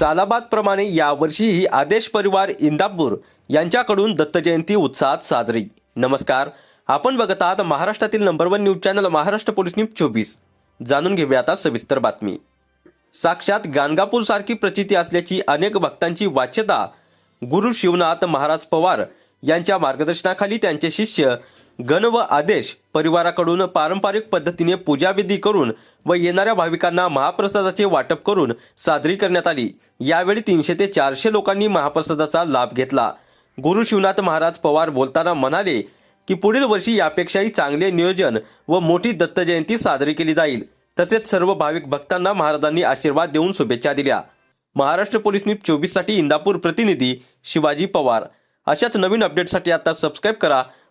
सालाबादप्रमाणे यावर्षीही आदेश परिवार इंदापूर यांच्याकडून दत्तजयंती उत्साहात साजरी. नमस्कार. आपण बघत आहात महाराष्ट्रातील number one news channel Maharashtra police news चोवीस. जाणून घेऊया आता सविस्तर बातमी. साक्षात गाणगापूर सारखी प्रचिती असल्याची अनेक भक्तांची वाच्यता गुरु शिवनाथ महाराज पवार यांच्या मार्गदर्शनाखाली त्यांचे शिष्य गण व आदेश परिवाराकडून पारंपरिक पद्धतीने पूजाविधी करून व येणाऱ्या भाविकांना महाप्रसादाचे वाटप करून साजरी करण्यात आली. यावेळी तीनशे ते चारशे लोकांनी महाप्रसादाचा लाभ घेतला. गुरु शिवनाथ महाराज पवार बोलताना म्हणाले की पुढील वर्षी यापेक्षाही चांगले नियोजन व मोठी दत्तजयंती साजरी केली जाईल. तसेच सर्व भाविक भक्तांना महाराजांनी आशीर्वाद देऊन शुभेच्छा दिल्या. महाराष्ट्र पोलीस न्यूज चोवीससाठी इंदापूर प्रतिनिधी शिवाजी पवार. अशाच नवीन अपडेटसाठी आता सबस्क्राईब करा.